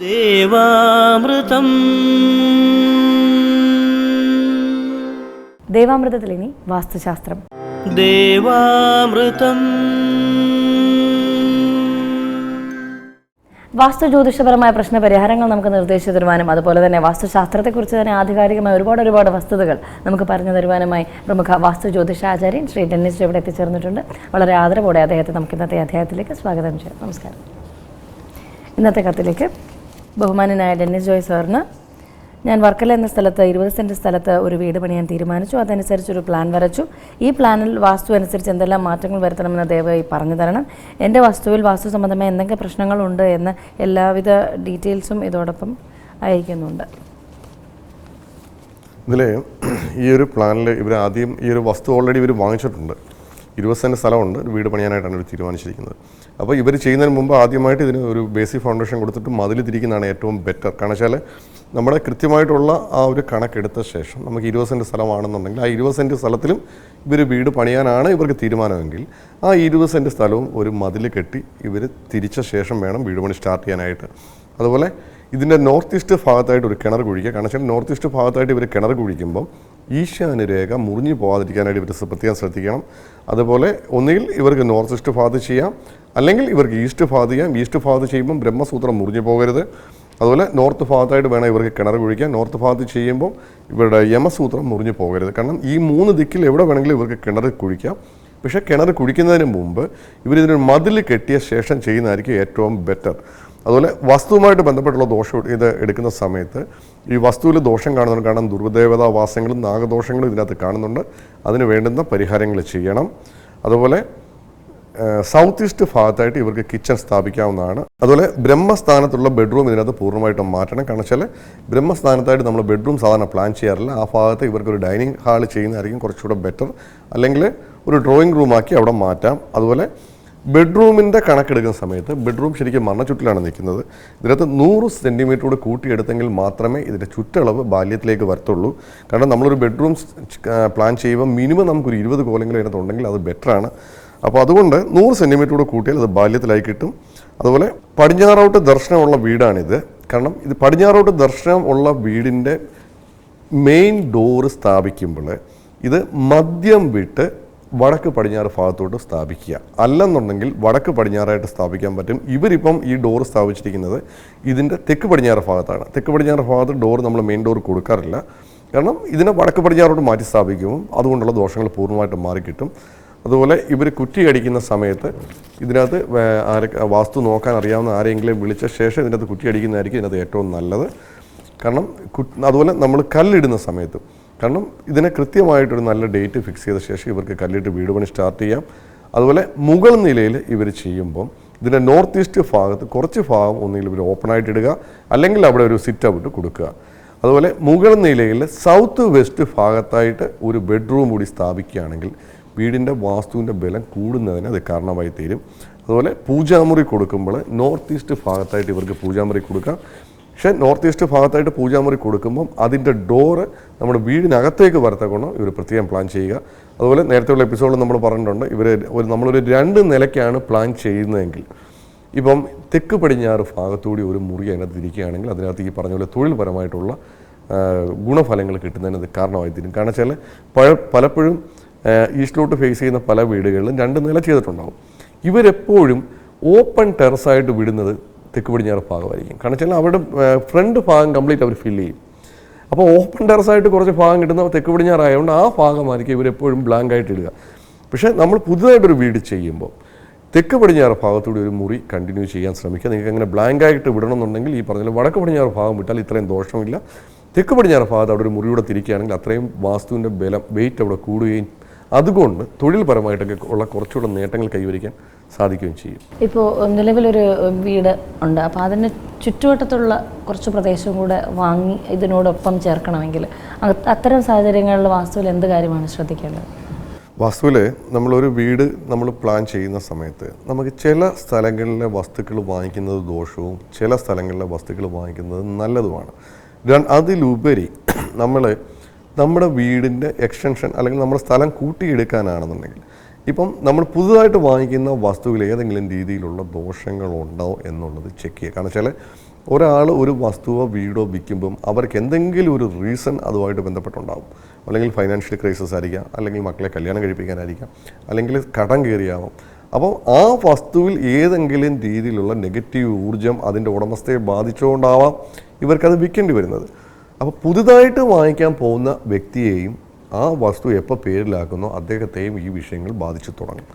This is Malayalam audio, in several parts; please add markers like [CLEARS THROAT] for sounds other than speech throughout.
ദേവാമൃതം. ദേവാമൃതത്തിൽ ഇനി വാസ്തുശാസ്ത്രം. ദേവാമൃതം. വാസ്തു ജ്യോതിഷപരമായ പ്രശ്ന പരിഹാരങ്ങൾ നമുക്ക് നിർദ്ദേശിച്ചു തരുവാനും അതുപോലെ തന്നെ വാസ്തുശാസ്ത്രത്തെക്കുറിച്ച് തന്നെ ആധികാരികമായ ഒരുപാട് ഒരുപാട് വസ്തുതകൾ നമുക്ക് പറഞ്ഞു തരുവാനുമായി പ്രമുഖ വാസ്തു ജ്യോതിഷാചാര്യൻ ശ്രീ ഡെന്നിസ് ഇവിടെ എത്തിച്ചേർന്നിട്ടുണ്ട്. വളരെ ആദരവോടെ അദ്ദേഹത്തെ നമുക്ക് ഇന്നത്തെ അധ്യായത്തിലേക്ക് സ്വാഗതം ചെയ്യാം. നമസ്കാരം. ഇന്നത്തെ കത്തിലേക്ക് ബഹുമാനനായ ഡെന്നിസ് ജോയ് സാറിന്. ഞാൻ വർക്കല എന്ന സ്ഥലത്ത് ഇരുപത് സെന്റ് സ്ഥലത്ത് ഒരു വീട് പണിയാൻ തീരുമാനിച്ചു. അതനുസരിച്ച് ഒരു പ്ലാൻ വരച്ചു. ഈ പ്ലാനിൽ വാസ്തു അനുസരിച്ച് എന്തെല്ലാം മാറ്റങ്ങൾ വരുത്തണമെന്ന് ദയവായി പറഞ്ഞു തരണം. എന്റെ വസ്തുവിൽ വാസ്തു സംബന്ധമായ എന്തൊക്കെ പ്രശ്നങ്ങളുണ്ട് എന്ന് എല്ലാവിധ ഡീറ്റെയിൽസും ഇതോടൊപ്പം അയക്കുന്നുണ്ട്. ഇതിൽ ഈ ഒരു പ്ലാനിൽ ഇവർ ആദ്യം ഈ ഒരു വസ്തു ഓൾറെഡി ഇവർ വാങ്ങിച്ചിട്ടുണ്ട്. ഇരുപത് സെന്റ് സ്ഥലമുണ്ട്. ഒരു വീട് പണിയാനായിട്ടാണ് ഇവർ തീരുമാനിച്ചിരിക്കുന്നത്. അപ്പോൾ ഇവർ ചെയ്യുന്നതിന് മുമ്പ് ആദ്യമായിട്ട് ഇതിന് ഒരു ബേസിക് ഫൗണ്ടേഷൻ കൊടുത്തിട്ട് മതിൽ തിരിക്കുന്നതാണ് ഏറ്റവും ബെറ്റർ. കാരണം വെച്ചാൽ നമ്മുടെ കൃത്യമായിട്ടുള്ള ആ ഒരു കണക്കെടുത്ത ശേഷം നമുക്ക് ഇരുപത് സെന്റ് സ്ഥലമാണെന്നുണ്ടെങ്കിൽ ആ ഇരുപത് സെന്റ് സ്ഥലത്തിലും ഇവർ വീട് പണിയാനാണ് ഇവർക്ക് തീരുമാനമെങ്കിൽ ആ ഇരുപത് സെന്റ് സ്ഥലവും ഒരു മതിൽ കെട്ടി ഇവർ തിരിച്ച ശേഷം വേണം വീട് പണി സ്റ്റാർട്ട് ചെയ്യാനായിട്ട്. അതുപോലെ ഇതിന്റെ നോർത്ത് ഈസ്റ്റ് ഭാഗത്തായിട്ട് ഒരു കിണർ കുഴിക്കുക. കാരണം വെച്ചാൽ നോർത്ത് ഈസ്റ്റ് ഭാഗത്തായിട്ട് ഇവർ കിണർ കുഴിക്കുമ്പം ഈശാനുരേഖ മുറിഞ്ഞു പോകാതിരിക്കാനായിട്ട് ഇവർ പ്രത്യേകം ശ്രദ്ധിക്കണം. അതുപോലെ ഒന്നുകിൽ ഇവർക്ക് നോർത്ത് ഈസ്റ്റ് ഭാഗത്ത് ചെയ്യാം. അല്ലെങ്കിൽ ഇവർക്ക് ഈസ്റ്റ് ഭാഗത്ത് ചെയ്യാം. ഈസ്റ്റ് ഭാഗത്ത് ചെയ്യുമ്പം ബ്രഹ്മസൂത്രം മുറിഞ്ഞു പോകരുത്. അതുപോലെ നോർത്ത് ഭാഗത്തായിട്ട് വേണം ഇവർക്ക് കിണർ കുഴിക്കാൻ. നോർത്ത് ഭാഗത്ത് ചെയ്യുമ്പോൾ ഇവരുടെ യമസൂത്രം മുറിഞ്ഞു പോകരുത്. കാരണം ഈ മൂന്ന് ദിക്കിൽ എവിടെ വേണമെങ്കിലും ഇവർക്ക് കിണർ കുഴിക്കാം. പക്ഷേ കിണർ കുഴിക്കുന്നതിന് മുമ്പ് ഇവരിതിനൊരു മതിൽ കെട്ടിയ ശേഷം ചെയ്യുന്നതായിരിക്കും ഏറ്റവും ബെറ്റർ അതുപോലെ വസ്തുവുമായിട്ട് ബന്ധപ്പെട്ടുള്ള ദോഷം ഇത് എടുക്കുന്ന സമയത്ത് ഈ വസ്തുവിൽ ദോഷം കാണുന്നുണ്ട് കാരണം ദുർദേവതാ വാസങ്ങളും നാഗദോഷങ്ങളും ഇതിനകത്ത് കാണുന്നുണ്ട്. അതിന് വേണ്ടുന്ന പരിഹാരങ്ങൾ ചെയ്യണം. അതുപോലെ സൗത്ത് ഈസ്റ്റ് ഭാഗത്തായിട്ട് ഇവർക്ക് കിച്ചൺ സ്ഥാപിക്കാവുന്നതാണ്. അതുപോലെ ബ്രഹ്മസ്ഥാനത്തുള്ള ബെഡ്റൂം ഇതിനകത്ത് പൂർണമായിട്ടും മാറ്റണം. കാരണം വെച്ചാൽ ബ്രഹ്മസ്ഥാനത്തായിട്ട് നമ്മൾ ബെഡ്റൂം സാധാരണ പ്ലാൻ ചെയ്യാറില്ല. ആ ഭാഗത്ത് ഇവർക്ക് ഒരു ഡൈനിങ് ഹാൾ ചെയ്യുന്നതായിരിക്കും കുറച്ചുകൂടെ ബെറ്റർ അല്ലെങ്കിൽ ഒരു ഡ്രോയിങ് റൂമാക്കി അവിടെ മാറ്റാം. അതുപോലെ ബെഡ്റൂമിന്റെ കണക്കെടുക്കുന്ന സമയത്ത് ബെഡ്റൂം ശരിക്കും മണ്ണച്ചുറ്റിലാണ് നിൽക്കുന്നത്. ഇതിനകത്ത് നൂറ് സെന്റിമീറ്ററോട് കൂട്ടിയെടുത്തെങ്കിൽ മാത്രമേ ഇതിന്റെ ചുറ്റളവ് ബാല്യത്തിലേക്ക് വരത്തുള്ളൂ. കാരണം നമ്മളൊരു ബെഡ്റൂം പ്ലാൻ ചെയ്യുമ്പോൾ മിനിമം നമുക്കൊരു ഇരുപത് കോലെങ്കിലും അതിനകത്ത് ഉണ്ടെങ്കിൽ അത് ബെറ്ററാണ് അപ്പോൾ അതുകൊണ്ട് നൂറ് സെന്റിമീറ്ററോട് കൂട്ടിയാൽ അത് ബാല്യത്തിലായി കിട്ടും. അതുപോലെ പടിഞ്ഞാറോട്ട് ദർശനമുള്ള വീടാണിത്. കാരണം ഇത് പടിഞ്ഞാറോട്ട് ദർശനം ഉള്ള വീടിന്റെ മെയിൻ ഡോറ് സ്ഥാപിക്കുമ്പോൾ ഇത് മദ്യം വിട്ട് വടക്ക് പടിഞ്ഞാറ് ഭാഗത്തോട്ട് സ്ഥാപിക്കുക. അല്ലെന്നുണ്ടെങ്കിൽ വടക്ക് പടിഞ്ഞാറായിട്ട് സ്ഥാപിക്കാൻ പറ്റും. ഇവരിപ്പം ഈ ഡോർ സ്ഥാപിച്ചിരിക്കുന്നത് ഇതിന്റെ തെക്ക് പടിഞ്ഞാറ് ഭാഗത്താണ്. തെക്ക് പടിഞ്ഞാറ് ഭാഗത്ത് ഡോർ നമ്മൾ മെയിൻ ഡോർ കൊടുക്കാറില്ല. കാരണം ഇതിനെ വടക്ക് പടിഞ്ഞാറോട്ട് മാറ്റി സ്ഥാപിക്കുമ്പോൾ അതുകൊണ്ടുള്ള ദോഷങ്ങൾ പൂർണമായിട്ടും മാറിക്കിട്ടും അതുപോലെ ഇവർ കുറ്റി അടിക്കുന്ന സമയത്ത് ഇതിനകത്ത് ആരൊക്കെ ആരെ വാസ്തു നോക്കാൻ അറിയാവുന്ന ആരെങ്കിലും വിളിച്ച ശേഷം ഇതിനകത്ത് കുറ്റി അടിക്കുന്നതായിരിക്കും ഇതിനകത്ത് ഏറ്റവും നല്ലത്. കാരണം അതുപോലെ നമ്മൾ കല്ലിടുന്ന സമയത്ത് കാരണം ഇതിനെ കൃത്യമായിട്ടൊരു നല്ല ഡേറ്റ് ഫിക്സ് ചെയ്ത ശേഷം ഇവർക്ക് കല്ലിട്ട് വീട് പണി സ്റ്റാർട്ട് ചെയ്യാം. അതുപോലെ മുകൾ നിലയിൽ ഇവർ ചെയ്യുമ്പം ഇതിന്റെ നോർത്ത് ഈസ്റ്റ് ഭാഗത്ത് കുറച്ച് ഭാഗം ഒന്നുകിൽ ഇവർ ഓപ്പൺ ആയിട്ട് ഇടുക അല്ലെങ്കിൽ അവിടെ ഒരു സിറ്റ് ഔട്ട് കൊടുക്കുക. അതുപോലെ മുകൾ നിലയിൽ സൗത്ത് വെസ്റ്റ് ഭാഗത്തായിട്ട് ഒരു ബെഡ്റൂം കൂടി സ്ഥാപിക്കുകയാണെങ്കിൽ വീടിന്റെ വാസ്തുവിന്റെ ബലം കൂടുന്നതിന് അത് കാരണമായി തീരും. അതുപോലെ പൂജാമുറി കൊടുക്കുമ്പോൾ നോർത്ത് ഈസ്റ്റ് ഭാഗത്തായിട്ട് ഇവർക്ക് പൂജാമുറി കൊടുക്കാം. പക്ഷേ നോർത്ത് ഈസ്റ്റ് ഭാഗത്തായിട്ട് പൂജാമുറി കൊടുക്കുമ്പം അതിന്റെ ഡോറ് നമ്മുടെ വീടിനകത്തേക്ക് വരത്തക്കൊണ്ട് ഇവർ പ്രത്യേകം പ്ലാൻ ചെയ്യുക. അതുപോലെ നേരത്തെയുള്ള എപ്പിസോഡിൽ നമ്മൾ പറഞ്ഞിട്ടുണ്ട് ഇവർ ഒരു നമ്മളൊരു രണ്ട് നിലയ്ക്കാണ് പ്ലാൻ ചെയ്യുന്നതെങ്കിൽ. ഇപ്പം തെക്ക് പടിഞ്ഞാറ് ഭാഗത്തൂടി ഒരു മുറി അതിനകത്ത് ഇരിക്കുകയാണെങ്കിൽ അതിനകത്ത് ഈ പറഞ്ഞ പോലെ തൊഴിൽപരമായിട്ടുള്ള ഗുണഫലങ്ങൾ കിട്ടുന്നതിന് ഇത് കാരണമായി തീരും. കാരണം വെച്ചാൽ പഴ പലപ്പോഴും ഈസ്റ്റിലോട്ട് ഫേസ് ചെയ്യുന്ന പല വീടുകളിലും രണ്ട് നില ചെയ്തിട്ടുണ്ടാവും. ഇവരെപ്പോഴും ഓപ്പൺ ടെറസായിട്ട് വിടുന്നത് തെക്ക് പടിഞ്ഞാറ് ഭാഗമായിരിക്കും. കാരണം വെച്ചാൽ അവരുടെ ഫ്രണ്ട് ഭാഗം കംപ്ലീറ്റ് അവർ ഫില്ല് ചെയ്യും. അപ്പോൾ ഓപ്പൺ ടെറസായിട്ട് കുറച്ച് ഭാഗം കിട്ടുന്ന തെക്ക് പടിഞ്ഞാറായതുകൊണ്ട് ആ ഭാഗമായിരിക്കും ഇവരെപ്പോഴും ബ്ലാങ്ക് ആയിട്ട് ഇടുക. പക്ഷേ നമ്മൾ പുതുതായിട്ടൊരു വീട് ചെയ്യുമ്പോൾ തെക്ക് പടിഞ്ഞാറ് ഭാഗത്തൂടെ ഒരു മുറി കണ്ടിന്യൂ ചെയ്യാൻ ശ്രമിക്കുക. നിങ്ങൾക്ക് അങ്ങനെ ബ്ലാങ്ക് ആയിട്ട് വിടണമെന്നുണ്ടെങ്കിൽ ഈ പറഞ്ഞ വടക്ക് പടിഞ്ഞാറ് ഭാഗം വിട്ടാൽ ഇത്രയും ദോഷമില്ല. തെക്ക് പടിഞ്ഞാറ് ഭാഗത്ത് അവിടെ ഒരു മുറിയൂടെ തിരിക്കുകയാണെങ്കിൽ അത്രയും വാസ്തുവിന്റെ ബലം വെയിറ്റ് അവിടെ കൂടുകയും അതുകൊണ്ട് തൊഴിൽപരമായിട്ടൊക്കെ ഉള്ള കുറച്ചുകൂടെ നേട്ടങ്ങൾ കൈവരിക്കാൻ സാധിക്കുകയും ചെയ്യും. ഇപ്പോൾ നിലവിലൊരു വീട് ഉണ്ട്. അപ്പോൾ അതിന് ചുറ്റുവട്ടത്തുള്ള കുറച്ച് പ്രദേശം കൂടെ വാങ്ങി ഇതിനോടൊപ്പം ചേർക്കണമെങ്കിൽ അത് അത്തരം സാഹചര്യങ്ങളിൽ വാസ്തുവിൽ എന്ത് കാര്യമാണ് ശ്രദ്ധിക്കേണ്ടത്? വാസ്തുവിൽ നമ്മളൊരു വീട് നമ്മൾ പ്ലാൻ ചെയ്യുന്ന സമയത്ത് നമുക്ക് ചില സ്ഥലങ്ങളിലെ വസ്തുക്കൾ വാങ്ങിക്കുന്നത് ദോഷവും ചില സ്ഥലങ്ങളിലെ വസ്തുക്കൾ വാങ്ങിക്കുന്നത് നല്ലതുമാണ്. അതിലുപരി [CLEARS THROAT] നമ്മൾ നമ്മുടെ വീടിന്റെ എക്സ്റ്റൻഷൻ അല്ലെങ്കിൽ നമ്മുടെ സ്ഥലം കൂട്ടിയെടുക്കാനാണെന്നുണ്ടെങ്കിൽ ഇപ്പം നമ്മൾ പുതുതായിട്ട് വാങ്ങിക്കുന്ന വസ്തുവിൽ ഏതെങ്കിലും രീതിയിലുള്ള ദോഷങ്ങളുണ്ടോ എന്നുള്ളത് ചെക്ക് ചെയ്യുക. കാരണം വെച്ചാൽ ഒരാൾ ഒരു വസ്തുവോ വീടോ വിൽക്കുമ്പം അവർക്ക് എന്തെങ്കിലും ഒരു റീസൺ അതുമായിട്ട് ബന്ധപ്പെട്ടുണ്ടാകും അല്ലെങ്കിൽ ഫൈനാൻഷ്യൽ ക്രൈസിസ് ആയിരിക്കാം അല്ലെങ്കിൽ മക്കളെ കല്യാണം കഴിപ്പിക്കാനായിരിക്കാം അല്ലെങ്കിൽ കടം കയറിയാവാം. അപ്പോൾ ആ വസ്തുവിൽ ഏതെങ്കിലും രീതിയിലുള്ള നെഗറ്റീവ് ഊർജം അതിന്റെ ഉടമസ്ഥയെ ബാധിച്ചുകൊണ്ടാവാം ഇവർക്കത് വിൽക്കേണ്ടി വരുന്നത്. അപ്പോൾ പുതുതായിട്ട് വാങ്ങിക്കാൻ പോകുന്ന വ്യക്തിയെയും ആ വസ്തു എപ്പോൾ പേരിലാക്കുന്നോ അദ്ദേഹത്തെയും ഈ വിഷയങ്ങൾ ബാധിച്ചു തുടങ്ങും.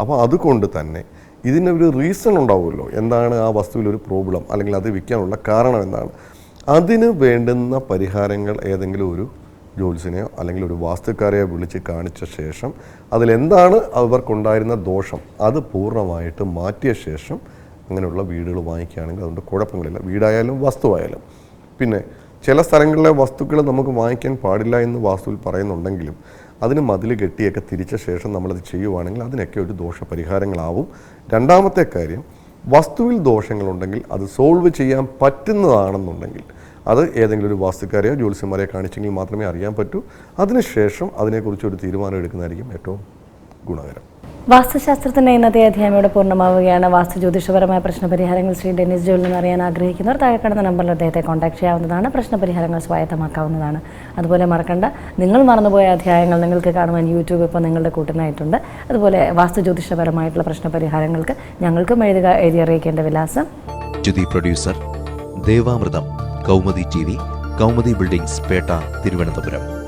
അപ്പോൾ അതുകൊണ്ട് തന്നെ ഇതിനൊരു റീസൺ ഉണ്ടാവുമല്ലോ. എന്താണ് ആ വസ്തുവിൽ ഒരു പ്രോബ്ലം അല്ലെങ്കിൽ അത് വിൽക്കാനുള്ള കാരണം എന്താണ്? അതിന് വേണ്ടുന്ന പരിഹാരങ്ങൾ ഏതെങ്കിലും ഒരു ജോലിസിനെയോ അല്ലെങ്കിൽ ഒരു വാസ്തുക്കാരെയോ വിളിച്ച് കാണിച്ച ശേഷം അതിലെന്താണ് അവർക്കുണ്ടായിരുന്ന ദോഷം? അത് പൂർണമായിട്ട് മാറ്റിയ ശേഷം അങ്ങനെയുള്ള വീടുകൾ വാങ്ങിക്കുകയാണെങ്കിൽ അതുകൊണ്ട് കുഴപ്പങ്ങളില്ല. വീടായാലും വസ്തുവായാലും. പിന്നെ ചില സ്ഥലങ്ങളിലെ വസ്തുക്കൾ നമുക്ക് വാങ്ങിക്കാൻ പാടില്ല എന്ന് വാസ്തുവിൽ പറയുന്നുണ്ടെങ്കിലും അതിന് മതിൽ കെട്ടിയൊക്കെ തിരിച്ച ശേഷം നമ്മളത് ചെയ്യുവാണെങ്കിൽ അതിനൊക്കെ ഒരു ദോഷപരിഹാരങ്ങളാവും. രണ്ടാമത്തെ കാര്യം വസ്തുവിൽ ദോഷങ്ങളുണ്ടെങ്കിൽ അത് സോൾവ് ചെയ്യാൻ പറ്റുന്നതാണെന്നുണ്ടെങ്കിൽ അത് ഏതെങ്കിലും ഒരു വാസ്തുക്കാരെയോ ജ്യോത്സ്യന്മാരെയോ കാണിച്ചെങ്കിൽ മാത്രമേ അറിയാൻ പറ്റൂ. അതിനുശേഷം അതിനെക്കുറിച്ച് ഒരു തീരുമാനം എടുക്കുന്നതായിരിക്കും ഏറ്റവും ഗുണകരം. വാസ്തുശാസ്ത്രത്തിന്റെ ഇന്നത്തെ അധ്യായം ഇവിടെ പൂർണമാവുകയാണ്. വാസ്തു ജ്യോതിഷപരമായ പ്രശ്നപരിഹാരങ്ങൾ ശ്രീ ഡെന്നിസ് ജോലിൽ നിന്ന് അറിയാൻ ആഗ്രഹിക്കുന്നവർ താഴെ നമ്പറിൽ അദ്ദേഹത്തെ കോൺടാക്ട് ചെയ്യാവുന്നതാണ്. പ്രശ്നപരിഹാരങ്ങൾ സ്വായത്തമാക്കാവുന്നതാണ്. അതുപോലെ മറക്കണ്ട നിങ്ങൾ മറന്നുപോയ അധ്യായങ്ങൾ നിങ്ങൾക്ക് കാണുവാൻ യൂട്യൂബ് ഇപ്പോൾ നിങ്ങളുടെ കൂട്ടിനായിട്ടുണ്ട്. അതുപോലെ വാസ്തു ജ്യോതിഷപരമായിട്ടുള്ള പ്രശ്നപരിഹാരങ്ങൾക്ക് ഞങ്ങൾക്കും എഴുതുക എഴുതി അറിയിക്കേണ്ട വിലാസം. Jyothi producer Devamritham Kaumudi T V Kaumudi buildings Pettah Thiruvananthapuram.